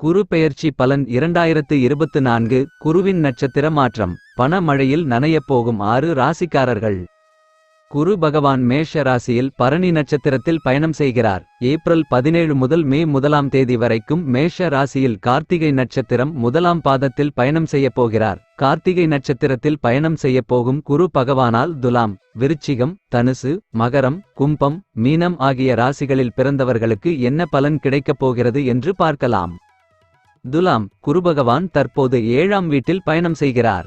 குரு பெயர்ச்சி பலன் இரண்டாயிரத்து இருபத்து நான்கு குருவின் நட்சத்திர மாற்றம் பண மழையில் நனையப் போகும் ஆறு ராசிக்காரர்கள். குரு பகவான் மேஷ ராசியில் பரணி நட்சத்திரத்தில் பயணம் செய்கிறார். ஏப்ரல் பதினேழு முதல் மே முதலாம் தேதி வரைக்கும் மேஷ ராசியில் கார்த்திகை நட்சத்திரம் முதலாம் பாதத்தில் பயணம் செய்யப் போகிறார். கார்த்திகை நட்சத்திரத்தில் பயணம் செய்யப் போகும் குரு பகவானால் துலாம் விருச்சிகம் தனுசு மகரம் கும்பம் மீனம் ஆகிய ராசிகளில் பிறந்தவர்களுக்கு என்ன பலன் கிடைக்கப் போகிறது என்று பார்க்கலாம். துலாம் குருபகவான் தற்போது ஏழாம் வீட்டில் பயணம் செய்கிறார்.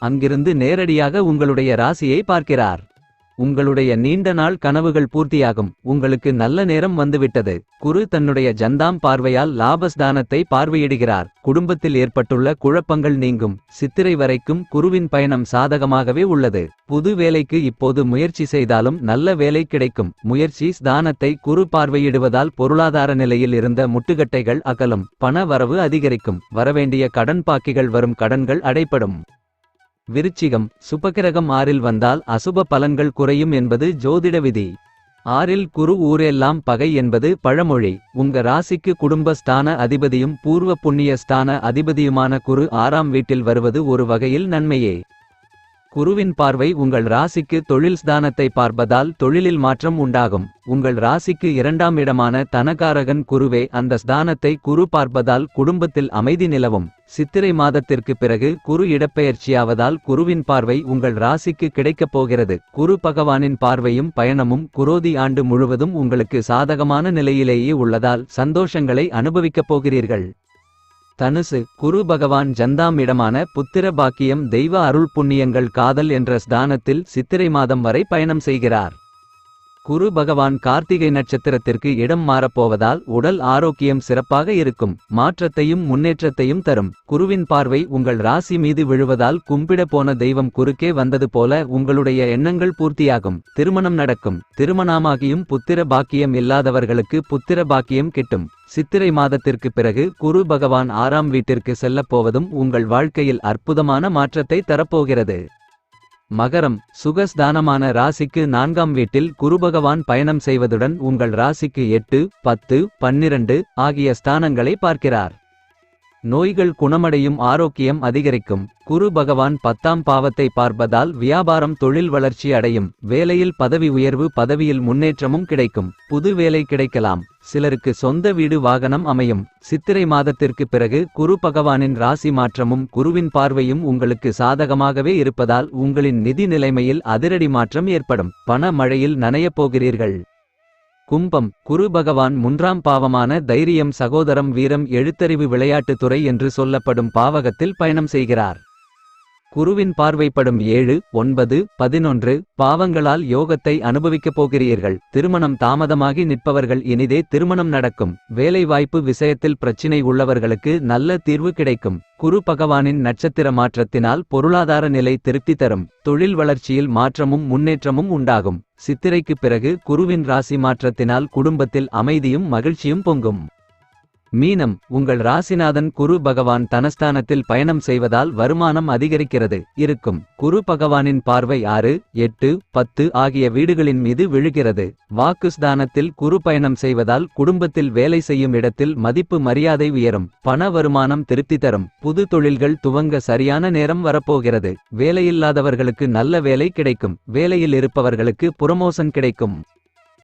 அங்கிருந்து நேரடியாக உங்களுடைய ராசியை பார்க்கிறார். உங்களுடைய நீண்ட நாள் கனவுகள் பூர்த்தியாகும். உங்களுக்கு நல்ல நேரம் வந்துவிட்டது. குரு தன்னுடைய ஜந்தாம் பார்வையால் லாபஸ்தானத்தை பார்வையிடுகிறார். குடும்பத்தில் ஏற்பட்டுள்ள குழப்பங்கள் நீங்கும். சித்திரை வரைக்கும் குருவின் பயணம் சாதகமாகவே உள்ளது. புது வேலைக்கு இப்போது முயற்சி செய்தாலும் நல்ல வேலை கிடைக்கும். முயற்சி ஸ்தானத்தை குரு பார்வையிடுவதால் பொருளாதார நிலையில் இருந்த முட்டுக்கட்டைகள் அகலும். பண வரவு அதிகரிக்கும். வரவேண்டிய கடன் பாக்கிகள் வரும். கடன்கள் அடைப்படும். விருச்சிகம் சுபகிரகம் ஆறில் வந்தால் அசுப பலன்கள் குறையும் என்பது ஜோதிட விதி. ஆறில் குரு ஊரெல்லாம் பகை என்பது பழமொழி. உங்க ராசிக்கு குடும்ப ஸ்தான அதிபதியும் பூர்வ புண்ணிய ஸ்தான அதிபதியுமான குரு ஆறாம் வீட்டில் வருவது ஒரு வகையில் நன்மையே. குருவின் பார்வை உங்கள் ராசிக்கு தொழில் ஸ்தானத்தை பார்ப்பதால் தொழிலில் மாற்றம் உண்டாகும். உங்கள் ராசிக்கு இரண்டாம் இடமான தனகாரகன் குருவே அந்த ஸ்தானத்தை குரு பார்ப்பதால் குடும்பத்தில் அமைதி நிலவும். சித்திரை மாதத்திற்கு பிறகு குரு இடப்பெயர்ச்சியாவதால் குருவின் பார்வை உங்கள் ராசிக்கு கிடைக்கப் போகிறது. குரு பகவானின் பார்வையும் பயணமும் குரோதி ஆண்டு முழுவதும் உங்களுக்கு சாதகமான நிலையிலேயே உள்ளதால் சந்தோஷங்களை அனுபவிக்கப் போகிறீர்கள். தனுசு குரு பகவான் ஜந்தாம் இடமான புத்திர பாக்கியம் தெய்வ அருள் புண்ணியங்கள் காதல் என்ற ஸ்தானத்தில் சித்திரை மாதம் வரை பயணம் செய்கிறார். குரு பகவான் கார்த்திகை நட்சத்திரத்திற்கு இடம் மாறப்போவதால் உடல் ஆரோக்கியம் சிறப்பாக இருக்கும். மாற்றத்தையும் முன்னேற்றத்தையும் தரும். குருவின் பார்வை உங்கள் ராசி மீது விழுவதால் கும்பிட போன தெய்வம் குறுக்கே வந்தது போல உங்களுடைய எண்ணங்கள் பூர்த்தியாகும். திருமணம் நடக்கும். திருமணமாகியும் புத்திர பாக்கியம் இல்லாதவர்களுக்கு புத்திர பாக்கியம் கிட்டும். சித்திரை மாதத்திற்கு பிறகு குரு பகவான் ஆறாம் வீட்டிற்கு செல்லப் போவதும் உங்கள் வாழ்க்கையில் அற்புதமான மாற்றத்தை தரப்போகிறது. மகரம் சுகஸ்தானமான ராசிக்கு நான்காம் வீட்டில் குருபகவான் பயணம் செய்வதுடன் உங்கள் ராசிக்கு எட்டு பத்து பன்னிரண்டு ஆகிய ஸ்தானங்களை பார்க்கிறார். நோய்கள் குணமடையும் ஆரோக்கியம் அதிகரிக்கும். குரு பகவான் பத்தாம் பாவத்தை பார்ப்பதால் வியாபாரம் தொழில் வளர்ச்சி அடையும். வேலையில் பதவி உயர்வு பதவியில் முன்னேற்றமும் கிடைக்கும். புது வேலை கிடைக்கலாம். சிலருக்கு சொந்த வீடு வாகனம் அமையும். சித்திரை மாதத்திற்கு பிறகு குரு பகவானின் ராசி மாற்றமும் குருவின் பார்வையும் உங்களுக்கு சாதகமாகவே இருப்பதால் உங்களின் நிதி நிலைமையில் அதிரடி மாற்றம் ஏற்படும். பண மழையில் நனையப் போகிறீர்கள். கும்பம் குரு பகவான் முன்றாம் பாவமான தைரியம் சகோதரம் வீரம் எழுத்தறிவு விளையாட்டுத் துறை என்று சொல்லப்படும் பாவகத்தில் பயணம் செய்கிறார். குருவின் பார்வைப்படும் ஏழு ஒன்பது பதினொன்று பாவங்களால் யோகத்தை அனுபவிக்கப் போகிறீர்கள். திருமணம் தாமதமாகி நிற்பவர்கள் இனிதே திருமணம் நடக்கும். வேலைவாய்ப்பு விஷயத்தில் பிரச்சினை உள்ளவர்களுக்கு நல்ல தீர்வு கிடைக்கும். குரு பகவானின் நட்சத்திர மாற்றத்தினால் பொருளாதார நிலை திருப்தி தரும். தொழில் வளர்ச்சியில் மாற்றமும் முன்னேற்றமும் உண்டாகும். சித்திரைக்கு பிறகு குருவின் ராசி மாற்றத்தினால் குடும்பத்தில் அமைதியும் மகிழ்ச்சியும் பொங்கும். மீனம் உங்கள் ராசிநாதன் குரு பகவான் தனஸ்தானத்தில் பயணம் செய்வதால் வருமானம் அதிகரிக்கிறது. இருக்கும். குரு பகவானின் பார்வை ஆறு எட்டு பத்து ஆகிய வீடுகளின் மீது விழுகிறது. வாக்குஸ்தானத்தில் குரு பயணம் செய்வதால் குடும்பத்தில் வேலை செய்யும் இடத்தில் மதிப்பு மரியாதை உயரும். பண வருமானம் திருப்தி தரும். புது தொழில்கள் துவங்க சரியான நேரம் வரப்போகிறது. வேலையில்லாதவர்களுக்கு நல்ல வேலை கிடைக்கும். வேலையில் இருப்பவர்களுக்கு புரமோசன் கிடைக்கும்.